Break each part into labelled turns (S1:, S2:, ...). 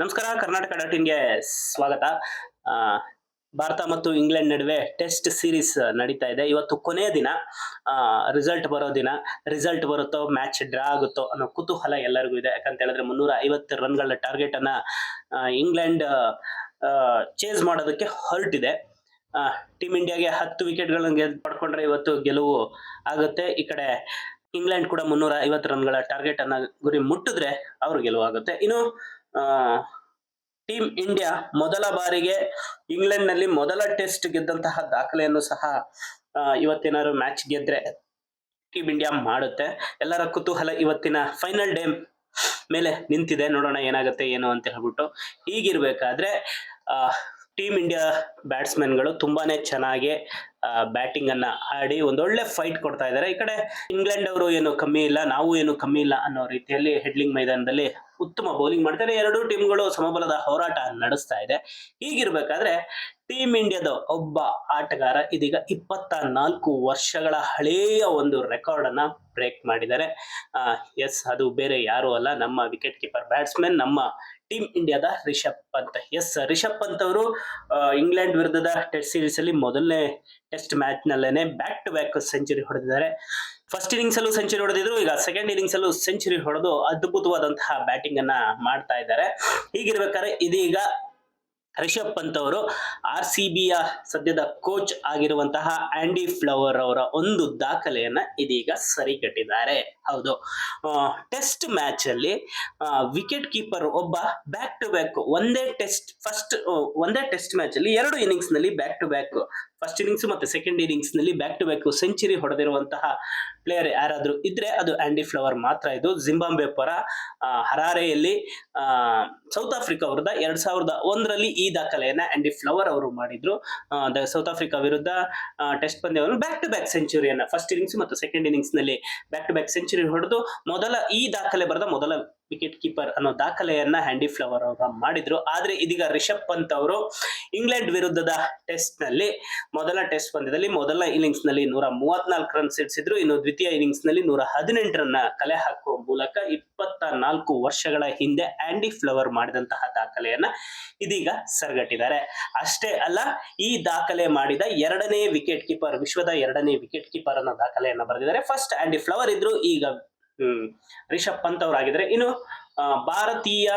S1: ನಮಸ್ಕಾರ, ಕರ್ನಾಟಕ ಡಾಟ್ ಇನ್ಗೆ ಸ್ವಾಗತ. ಭಾರತ ಮತ್ತು ಇಂಗ್ಲೆಂಡ್ ನಡುವೆ ಟೆಸ್ಟ್ ಸೀರೀಸ್ ನಡೀತಾ ಇದೆ. ಇವತ್ತು ಕೊನೆಯ ದಿನ. ರಿಸಲ್ಟ್ ಬರೋ ದಿನ. ರಿಸಲ್ಟ್ ಬರುತ್ತೋ ಮ್ಯಾಚ್ ಡ್ರಾ ಆಗುತ್ತೋ ಅನ್ನೋ ಕುತೂಹಲ ಎಲ್ಲರಿಗೂ ಇದೆ. ಯಾಕಂತ ಹೇಳಿದ್ರೆ ಮುನ್ನೂರ ಐವತ್ತು ರನ್ಗಳ ಟಾರ್ಗೆಟ್ ಅನ್ನ ಇಂಗ್ಲೆಂಡ್ ಚೇಸ್ ಮಾಡೋದಕ್ಕೆ ಹೊರಟಿದೆ. ಟೀಮ್ ಇಂಡಿಯಾಗೆ ಹತ್ತು ವಿಕೆಟ್ಗಳನ್ನ ಗೆದ್ದು ಪಡ್ಕೊಂಡ್ರೆ ಇವತ್ತು ಗೆಲುವು ಆಗುತ್ತೆ. ಈ ಕಡೆ ಇಂಗ್ಲೆಂಡ್ ಕೂಡ ಮುನ್ನೂರ ಐವತ್ತು ರನ್ಗಳ ಟಾರ್ಗೆಟ್ ಅನ್ನ ಗುರಿ ಮುಟ್ಟಿದ್ರೆ ಅವ್ರು ಗೆಲುವಾಗುತ್ತೆ ಇನ್ನು ಟೀಮ್ ಇಂಡಿಯಾ ಮೊದಲ ಬಾರಿಗೆ ಇಂಗ್ಲೆಂಡ್ನಲ್ಲಿ ಮೊದಲ ಟೆಸ್ಟ್ ಗೆದ್ದಂತಹ ದಾಖಲೆಯನ್ನು ಸಹ ಇವತ್ತೇನಾದ್ರು ಮ್ಯಾಚ್ ಗೆದ್ರೆ ಟೀಮ್ ಇಂಡಿಯಾ ಮಾಡುತ್ತೆ. ಎಲ್ಲರ ಕುತೂಹಲ ಇವತ್ತಿನ ಫೈನಲ್ ಡೇ ಮೇಲೆ ನಿಂತಿದೆ. ನೋಡೋಣ ಏನಾಗುತ್ತೆ, ಏನು ಅಂತ ಹೇಳ್ಬಿಟ್ಟು. ಹೀಗಿರ್ಬೇಕಾದ್ರೆ ಟೀಮ್ ಇಂಡಿಯಾ ಬ್ಯಾಟ್ಸ್ಮನ್ಗಳು ತುಂಬಾನೇ ಚೆನ್ನಾಗಿ ಬ್ಯಾಟಿಂಗ್ ಅನ್ನ ಆಡಿ ಒಂದೊಳ್ಳೆ ಫೈಟ್ ಕೊಡ್ತಾ ಇದ್ದಾರೆ. ಈ ಕಡೆ ಇಂಗ್ಲೆಂಡ್ ಅವರು ಏನು ಕಮ್ಮಿ ಇಲ್ಲ, ನಾವು ಏನು ಕಮ್ಮಿ ಇಲ್ಲ ಅನ್ನೋ ರೀತಿಯಲ್ಲಿ ಹೆಡ್ಲಿಂಗ್ ಮೈದಾನದಲ್ಲಿ ಉತ್ತಮ ಬೌಲಿಂಗ್ ಮಾಡ್ತಾರೆ. ಎರಡೂ ಟೀಮ್ಗಳು ಸಮಬಲದ ಹೋರಾಟ ನಡೆಸ್ತಾ ಇದೆ. ಹೀಗಿರ್ಬೇಕಾದ್ರೆ ಟೀಮ್ ಇಂಡಿಯಾದ ಒಬ್ಬ ಆಟಗಾರ ಇದೀಗ ಇಪ್ಪತ್ತ ನಾಲ್ಕು ವರ್ಷಗಳ ಹಳೆಯ ಒಂದು ರೆಕಾರ್ಡ್ ಅನ್ನ ಬ್ರೇಕ್ ಮಾಡಿದ್ದಾರೆ. ಎಸ್, ಅದು ಬೇರೆ ಯಾರು ಅಲ್ಲ, ನಮ್ಮ ವಿಕೆಟ್ ಕೀಪರ್ ಬ್ಯಾಟ್ಸ್ಮನ್ ನಮ್ಮ ಟೀಮ್ ಇಂಡಿಯಾದ ರಿಷಬ್ ಪಂತ್. ಎಸ್, ರಿಷಬ್ ಪಂತ್ ಅವರು ಇಂಗ್ಲೆಂಡ್ ವಿರುದ್ಧದ ಟೆಸ್ಟ್ ಸೀರೀಸ್ ಅಲ್ಲಿ ಮೊದಲನೇ ಟೆಸ್ಟ್ ಮ್ಯಾಚ್ ನಲ್ಲೇನೆ ಬ್ಯಾಕ್ ಟು ಬ್ಯಾಕ್ ಸೆಂಚುರಿ ಹೊಡೆದಿದ್ದಾರೆ. ಫಸ್ಟ್ ಇನಿಂಗ್ಸ್ ಅಲ್ಲೂ ಸೆಂಚುರಿ ಹೊಡೆದಿದ್ರು, ಈಗ ಸೆಕೆಂಡ್ ಇನಿಂಗ್ಸ್ ಅಲ್ಲೂ ಸೆಂಚುರಿ ಹೊಡೆದು ಅದ್ಭುತವಾದಂತಹ ಬ್ಯಾಟಿಂಗ್ ಅನ್ನ ಮಾಡ್ತಾ ಇದ್ದಾರೆ. ಹೀಗಿರ್ಬೇಕಾದ್ರೆ ಇದೀಗ ರಿಷಬ್ ಪಂತ್ ಅವರು ಆರ್ ಸಿ ಬಿಯ ಸದ್ಯದ ಕೋಚ್ ಆಗಿರುವಂತಹ ಆಂಡಿ ಫ್ಲವರ್ ಅವರ ಒಂದು ದಾಖಲೆಯನ್ನ ಇದೀಗ ಸರಿಗಟ್ಟಿದ್ದಾರೆ. ಹೌದು. ಟೆಸ್ಟ್ ಮ್ಯಾಚ್ ಅಲ್ಲಿ ವಿಕೆಟ್ ಕೀಪರ್ ಒಬ್ಬ ಬ್ಯಾಕ್ ಟು ಬ್ಯಾಕ್ ಒಂದೇ ಟೆಸ್ಟ್ ಫಸ್ಟ್ ಒಂದೇ ಟೆಸ್ಟ್ ಮ್ಯಾಚ್ ಅಲ್ಲಿ ಎರಡು ಇನ್ನಿಂಗ್ಸ್ನಲ್ಲಿ back to back first innings ಮತ್ತೆ ಸೆಕೆಂಡ್ ಇನ್ನಿಂಗ್ಸ್ನಲ್ಲಿ ಬ್ಯಾಕ್ ಟು ಬ್ಯಾಕ್ ಸೆಂಚುರಿ ಹೊಡೆದಿರುವಂತಹ ಪ್ಲೇಯರ್ ಯಾರಾದರೂ ಇದ್ರೆ ಅದು ಆಂಡಿ ಫ್ಲವರ್ ಮಾತ್ರ. ಇದು ಜಿಂಬಾಬ್ವೆ ಪರ ಹರಾರೆಯಲ್ಲಿ ಸೌತ್ ಆಫ್ರಿಕಾ ವಿರುದ್ಧ ಎರಡ್ ಸಾವಿರದ ಒಂದರಲ್ಲಿ ಈ ದಾಖಲೆಯನ್ನ ಆಂಡಿ ಫ್ಲವರ್ ಅವರು ಮಾಡಿದ್ರು. ಸೌತ್ ಆಫ್ರಿಕಾ ವಿರುದ್ಧ ಟೆಸ್ಟ್ ಪಂದ್ಯವನ್ನು ಬ್ಯಾಕ್ ಟು ಬ್ಯಾಕ್ ಸೆಂಚುರಿಯನ್ನ ಫಸ್ಟ್ ಇನ್ನಿಂಗ್ಸ್ ಮತ್ತು ಸೆಕೆಂಡ್ ಇನ್ನಿಂಗ್ಸ್ನಲ್ಲಿ ಬ್ಯಾಕ್ ಟು ಬ್ಯಾಕ್ ಸೆಂಚುರಿ ಹೊಡೆದು ಮೊದಲ ಈ ದಾಖಲೆ ಬರೆದ ಮೊದಲ ವಿಕೆಟ್ ಕೀಪರ್ ಅನ್ನೋ ದಾಖಲೆಯನ್ನ ಹ್ಯಾಂಡಿ ಫ್ಲವರ್ ಅವರ ಮಾಡಿದ್ರು. ಆದ್ರೆ ಇದೀಗ ರಿಷಬ್ ಪಂತ್ ಅವರು ಇಂಗ್ಲೆಂಡ್ ವಿರುದ್ಧದ ಟೆಸ್ಟ್ನಲ್ಲಿ, ಮೊದಲ ಟೆಸ್ಟ್ ಪಂದ್ಯದಲ್ಲಿ ಮೊದಲ ಇನ್ನಿಂಗ್ಸ್ನಲ್ಲಿ ನೂರ ಮೂವತ್ನಾಲ್ಕು ರನ್ ಸಿಡಿಸಿದ್ರು. ಇನ್ನು ದ್ವಿತೀಯ ಇನ್ನಿಂಗ್ಸ್ನಲ್ಲಿ ನೂರ ಹದಿನೆಂಟು ರನ್ನ ಕಲೆ ಹಾಕುವ ಮೂಲಕ ಇಪ್ಪತ್ತ ನಾಲ್ಕು ವರ್ಷಗಳ ಹಿಂದೆ ಆಂಡಿ ಫ್ಲವರ್ ಮಾಡಿದಂತಹ ದಾಖಲೆಯನ್ನ ಇದೀಗ ಸರಿಗಟ್ಟಿದ್ದಾರೆ. ಅಷ್ಟೇ ಅಲ್ಲ, ಈ ದಾಖಲೆ ಮಾಡಿದ ಎರಡನೇ ವಿಕೆಟ್ ಕೀಪರ್ ವಿಶ್ವದ ಎರಡನೇ ವಿಕೆಟ್ ಕೀಪರ್ ಅನ್ನೋ ದಾಖಲೆಯನ್ನ ಬರೆದಿದ್ದಾರೆ. ಫಸ್ಟ್ ಆಂಡಿ ಫ್ಲವರ್ ಇದ್ರು, ಈಗ ಹ್ಮ್, ರಿಷಬ್ ಪಂತ್ ಅವರಾಗಿದ್ದಾರೆ ಇನ್ನು ಭಾರತೀಯ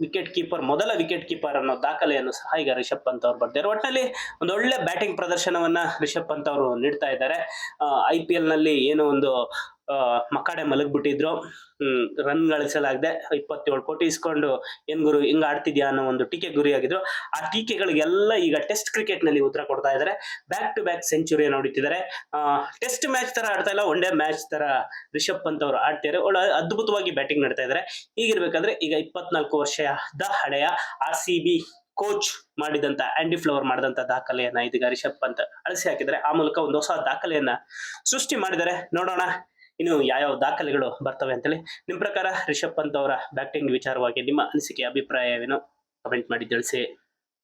S1: ವಿಕೆಟ್ ಕೀಪರ್ ಮೊದಲ ವಿಕೆಟ್ ಕೀಪರ್ ಅನ್ನೋ ದಾಖಲೆಯನ್ನು ಸಹ ಈಗ ರಿಷಬ್ ಪಂತ್ ಅವರು ಬರ್ತಾರೆ ಒಟ್ಟಿನಲ್ಲಿ ಒಂದು ಒಳ್ಳೆ ಬ್ಯಾಟಿಂಗ್ ಪ್ರದರ್ಶನವನ್ನ ರಿಷಬ್ ಪಂತ್ ಅವರು ನೀಡ್ತಾ ಇದ್ದಾರೆ. ಐ ಪಿ ನಲ್ಲಿ ಏನೋ ಒಂದು ಆ, ಮಲಗಿಬಿಟ್ಟಿದ್ರು. ರನ್ ಗಳಿಸಲಾಗದೆ ಇಪ್ಪತ್ತೇಳು ಕೋಟಿ ಇಸ್ಕೊಂಡು ಏನ್ ಗುರು ಹಿಂಗ ಆಡ್ತಿದ್ಯಾ ಅನ್ನೋ ಒಂದು ಟೀಕೆ ಗುರಿಯಾಗಿದ್ರು. ಆ ಟೀಕೆಗಳಿಗೆಲ್ಲ ಈಗ ಟೆಸ್ಟ್ ಕ್ರಿಕೆಟ್ನಲ್ಲಿ ಉತ್ತರ ಕೊಡ್ತಾ ಇದ್ದಾರೆ ಬ್ಯಾಕ್ ಟು ಬ್ಯಾಕ್ ಸೆಂಚುರಿ ಹೊಡಿತಿದ್ದಾರೆ ಟೆಸ್ಟ್ ಮ್ಯಾಚ್ ತರ ಆಡ್ತಾ ಇಲ್ಲ ಒನ್ ಡೇ ಮ್ಯಾಚ್ ತರ ರಿಷಬ್ ಪಂತ್ ಅವರು ಆಡ್ತಿದ್ದಾರೆ ಒಳ್ಳೆ ಅದ್ಭುತವಾಗಿ ಬ್ಯಾಟಿಂಗ್ ಮಾಡ್ತಾ ಇದ್ದಾರೆ ಹೀಗಿರ್ಬೇಕಾದ್ರೆ ಈಗ ಇಪ್ಪತ್ನಾಲ್ಕು ವರ್ಷದ ಹಳೆಯ ಆರ್ ಸಿ ಬಿ ಕೋಚ್ ಮಾಡಿದಂತ ಆಂಡಿ ಫ್ಲವರ್ ಮಾಡಿದಂತ ದಾಖಲೆಯನ್ನ ಇದೀಗ ರಿಷಬ್ ಪಂತ್ ಅಳಿಸಿ ಹಾಕಿದ್ದಾರೆ. ಆ ಮೂಲಕ ಒಂದು ಹೊಸ ದಾಖಲೆಯನ್ನ ಸೃಷ್ಟಿ ಮಾಡಿದ್ದಾರೆ. ನೋಡೋಣ ಇನ್ನು ಯಾವ್ಯಾವ ದಾಖಲೆಗಳು ಬರ್ತವೆ ಅಂತೇಳಿ ನಿಮ್ಮ ಪ್ರಕಾರ ರಿಷಬ್ ಪಂತ್ ಅವರ ಬ್ಯಾಟಿಂಗ್ ವಿಚಾರವಾಗಿ ನಿಮ್ಮ ಅನಿಸಿಕೆ, ಅಭಿಪ್ರಾಯವೇನು? ಕಮೆಂಟ್ ಮಾಡಿ ತಿಳಿಸಿ.